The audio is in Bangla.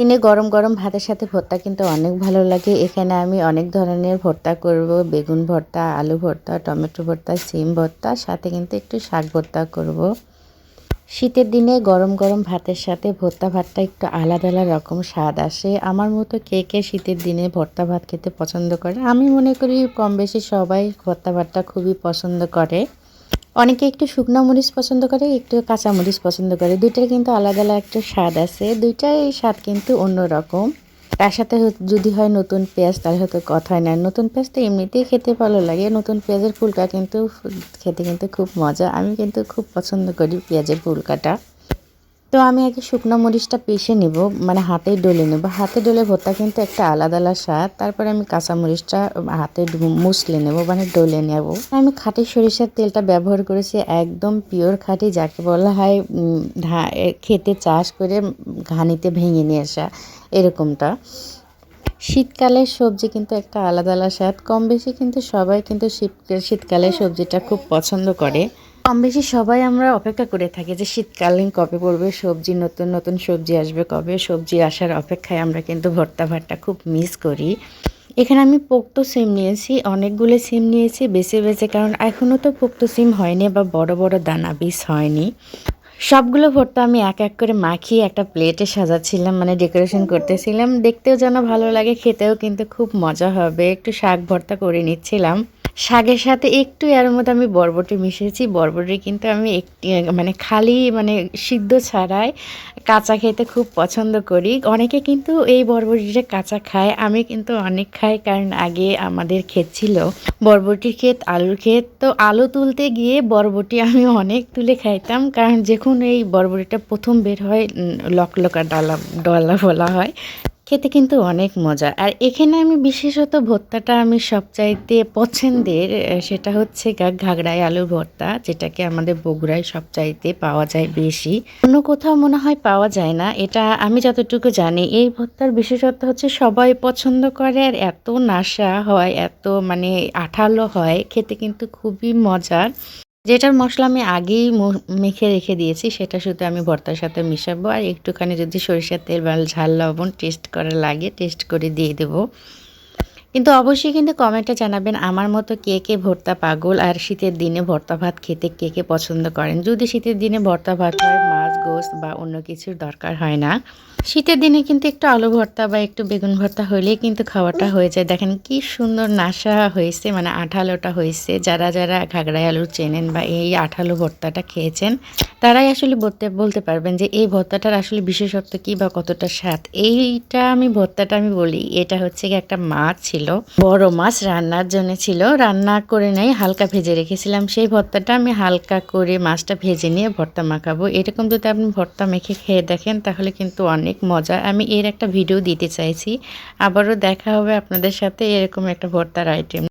দিনে গরম গরম ভাতের সাথে ভর্তা কিন্তু অনেক ভালো লাগে। এখানে আমি অনেক ধরনের ভর্তা করব। বেগুন ভর্তা, আলু ভর্তা, টমেটো ভর্তা, সিম ভর্তা, সাথে কিন্তু একটু শাক ভর্তা করব। শীতের দিনে গরম গরম ভাতের সাথে ভর্তা ভাতটা একটু আলাদা আলাদা রকম স্বাদ আসে। আমার মতো কে কে শীতের দিনে ভর্তা ভাত খেতে পছন্দ করে? আমি মনে করি কম বেশি সবাই ভর্তা ভাতটা খুবই পছন্দ করে। অনেকে একটু শুকনো মরিচ পছন্দ করে, একটু কাঁচা মরিচ পছন্দ করে। দুইটার কিন্তু আলাদা আলাদা একটা স্বাদ আছে। দুইটাই স্বাদ কিন্তু অন্যরকম। তার সাথে যদি হয় নতুন পেঁয়াজ তাহলে হয়তো কথাই নয় নতুন পেঁয়াজ তো এমনিতেই খেতে ভালো লাগে। নতুন পেঁয়াজের ফুলকা কিন্তু, খেতে কিন্তু খুব মজা। আমি কিন্তু খুব পছন্দ করি পেঁয়াজের ফুলকাটা। তো আমি আগে শুকনো মরিচটা পিষে নিব মানে হাতে ডলে নেব। হাতে ডলে ভর্তা কিন্তু একটা আলাদা আলাদা স্বাদ। তারপরে আমি কাঁচা মরিচটা হাতে মুসলে নেব মানে ডলে নেব। আমি খাঁটি সরিষার তেলটা ব্যবহার করেছি একদম পিওর খাঁটি, যাকে বলা হয় খেতে চাষ করে ঘানিতে ভেঙে নিয়ে আসা, এরকমটা। শীতকালের সবজি কিন্তু একটা আলাদা আলাদা স্বাদ। কম বেশি কিন্তু সবাই কিন্তু শীত, শীতকালের সবজিটা খুব পছন্দ করে। বেশি সবাই আমরা অপেক্ষা করে থাকি যে শীতকালীন কবে পড়বে, সবজি, নতুন নতুন সবজি আসবে কবে, সবজি আসার অপেক্ষায় আমরা কিন্তু ভর্তা ভাতটা খুব মিস করি। এখানে আমি পোক্ত সিম নিয়েছি, অনেকগুলো সিম নিয়েছি, বেছে বেছে, কারণ এখনও তো পোক্ত সিম হয়নি বা বড় বড় দানা বীজ হয়নি। সবগুলো ভর্তা আমি এক এক করে মাখিয়ে একটা প্লেটে সাজাচ্ছিলাম মানে ডেকোরেশন করতেছিলাম। দেখতেও যেন ভালো লাগে, খেতেও কিন্তু খুব মজা হবে। একটু শাক ভর্তা করে নিচ্ছিলাম। শাকের সাথে একটু এর মধ্যে আমি বরবটি মিশিয়েছি। বরবটি কিন্তু আমি একটি মানে খালি মানে সিদ্ধ ছাড়াই কাঁচা খেতে খুব পছন্দ করি। অনেকে কিন্তু এই বরবটিটা কাঁচা খায়, আমি কিন্তু অনেক খাই কারণ আগে আমাদের ক্ষেত ছিল বরবটির ক্ষেত, আলুর ক্ষেত। তো আলু তুলতে গিয়ে বরবটি আমি অনেক তুলে খাইতাম কারণ যখন এই বরবটিটা প্রথম বের হয় লকলকা ডালা, ডলা বলা হয় খেতে কিন্তু অনেক মজা। আর এখানে আমি বিশেষত ভর্তাটা আমি সবচাইতে পছন্দের সেটা হচ্ছে ঘাগড়াই আলুর ভর্তা, যেটাকে আমাদের বগুড়ায় সবচাইতে পাওয়া যায় বেশি। অন্য কোথাও মনে হয় পাওয়া যায় না, এটা আমি যতটুকু জানি। এই ভর্তার বিশেষত্ব হচ্ছে সবাই পছন্দ করে আর এত নাশা হয়, এত মানে আঠালো হয়, খেতে কিন্তু খুবই মজার। যেটার মশলা আমি আগেই মেখে রেখে দিয়েছি, সেটা শুধু আমি ভর্তার সাথে মিশাবো। আর একটুখানি যদি সরিষার তেল বা ঝাল, লবণ টেস্ট করা লাগে টেস্ট করে দিয়ে দেবো। কিন্তু অবশ্যই কিন্তু কমেন্টে জানাবেন আমার মতো কে কে ভর্তা পাগল আর শীতের দিনে ভর্তা ভাত খেতে কে কে পছন্দ করেন। যদি শীতের দিনে ভর্তা ভাত হয় মাছ গোস্ত বা অন্য কিছুর দরকার হয় না। শীতের দিনে কিন্তু একটু আলু ভর্তা বা একটু বেগুন ভর্তা হলেই কিন্তু খাওয়াটা হয়ে যায়। দেখেন কি সুন্দর নাশা হয়েছে মানে আঠালোটা হয়েছে। যারা যারা ঘাগড়াই আলু চেনেন বা এই আঠালো ভর্তাটা খেয়েছেন তারাই আসলে বলতে বলতে পারবেন যে এই ভর্তাটার আসলে বিশেষত্ব কী বা কতটা স্বাদ। এইটা আমি ভর্তাটা আমি বলি এটা হচ্ছে কি একটা মাছ ছিল। বড় মাছ রান্নার জন্য ছিল। রান্না করে নেই, হালকা ভেজে রেখেছিলাম। সেই ভর্তাটা আমি হালকা করে মাছটা ভেজে নিয়ে ভর্তা মাখাবো। এরকম যদি আপনি ভর্তা মেখে খেয়ে দেখেন, তাহলে কিন্তু অনেক মজা। আমি এর একটা ভিডিও দিতে চাইছি। আবারও দেখা হবে আপনাদের সাথে এরকম একটা ভর্তার আইটেম